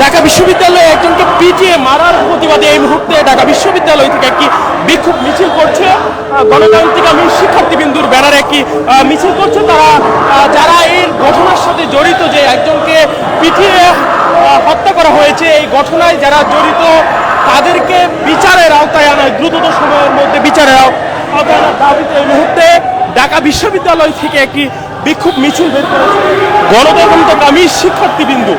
ঢাকা বিশ্ববিদ্যালয়ে একজনকে পিটিয়ে মারার প্রতিবাদে এই মুহূর্তে ঢাকা বিশ্ববিদ্যালয় থেকে একটি বিক্ষোভ মিছিল করছে। গণতান্ত্রিক আমি শিক্ষার্থীবৃন্দুর ব্যানারে একটি মিছিল করছে। তারা যারা এই ঘটনার সাথে জড়িত যে একজনকে পিটিয়ে হত্যা করা হয়েছে, এই ঘটনায় যারা জড়িত, তাদেরকে বিচারের আওতায় আনায় দ্রুততম সময়ের মধ্যে বিচারের আও- আওতায় দাবিতে এই মুহূর্তে ঢাকা বিশ্ববিদ্যালয় থেকে একটি বিক্ষোভ মিছিল বের করেছে। গণতন্ত্রকামী শিক্ষার্থীবৃন্দু।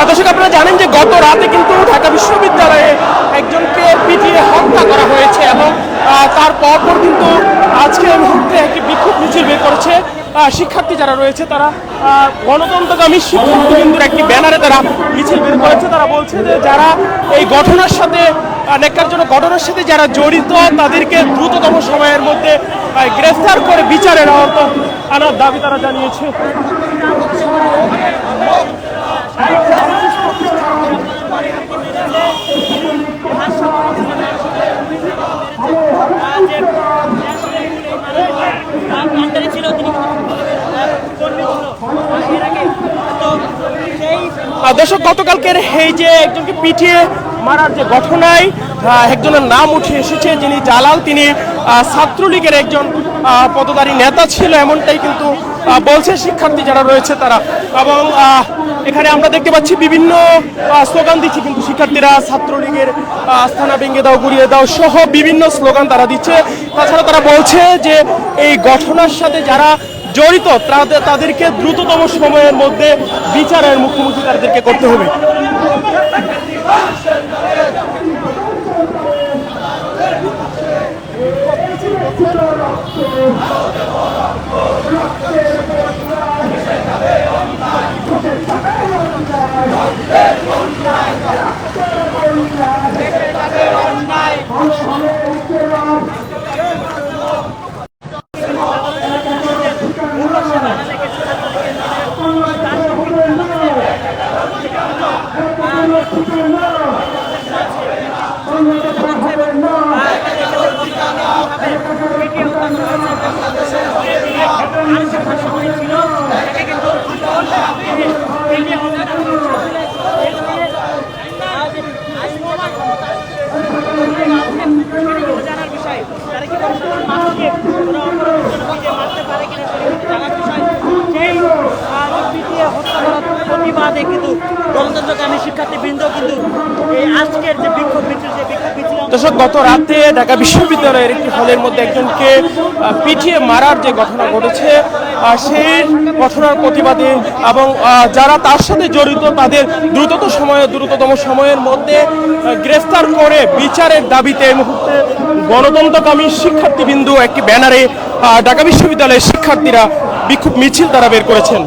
দর্শক আপনারা জানেন যে গত রাতে কিন্তু ঢাকা বিশ্ববিদ্যালয়ে একজনকে পিটিয়ে হত্যা করা হয়েছে এবং আহ, তার পরপর কিন্তু আজকে মুহূর্তে একটি বিক্ষোভ মিছিল বের করেছে। শিক্ষার্থী যারা রয়েছে, তারা গণতন্ত্রগামী শিক্ষার্থীবৃন্দুর একটি ব্যানারে তারা মিছিল বের করেছে। তারা বলছে যে যারা এই ঘটনার সাথে নেকার জন্য ঘটনার সাথে যারা জড়িত, তাদেরকে দ্রুততম সময়ের মধ্যে গ্রেফতার করে বিচারের আওতা আনার দাবি তারা জানিয়েছে আন্ডারে ছিল তিনি কর্মী ছিল এর আগে তো সেই আহ, দর্শক, গতকালকের এই যে একজনকে পিটিয়ে মারার যে ঘটনায় একজনের নাম উঠে এসেছে, যিনি জালাল। তিনি ছাত্রলীগের একজন পদধারী নেতা ছিল, এমনটাই কিন্তু বলছে শিক্ষার্থী যারা রয়েছে তারা। এবং এখানে আমরা দেখতে পাচ্ছি বিভিন্ন স্লোগান দিচ্ছে কিন্তু শিক্ষার্থীরা। ছাত্রলীগের আস্থানা ভেঙে দাও, গুড়িয়ে দাও সহ বিভিন্ন স্লোগান তারা দিচ্ছে। তাছাড়া তারা বলছে যে, এই ঘটনার সাথে যারা জড়িত তাদের- তাদেরকে দ্রুততম সময়ের মধ্যে বিচারের মুখোমুখি তাদেরকে করতে হবে। প্রতিবাদে কিন্তু গণতন্ত্রকামী শিক্ষার্থীবৃন্দ কিন্তু এই আজকের যে বিক্ষোভ মিছিল যে বিক্ষোভ মিছিল দর্শক, গত রাতে ঢাকা বিশ্ববিদ্যালয়ের একটি হলের মধ্যে একজনকে পিটিয়ে মারার যে ঘটনা ঘটেছে সেই ঘটনার প্রতিবাদে এবং যারা তার সাথে জড়িত তাদের দ্রুততম সময়ে, দ্রুততম সময়ের মধ্যে গ্রেফতার করে বিচারের দাবিতে এই মুহূর্তে গণতন্ত্রকামী শিক্ষার্থীবৃন্দু একটি ব্যানারে ঢাকা বিশ্ববিদ্যালয়ের শিক্ষার্থীরা বিক্ষোভ মিছিল তারা বের করেছেন।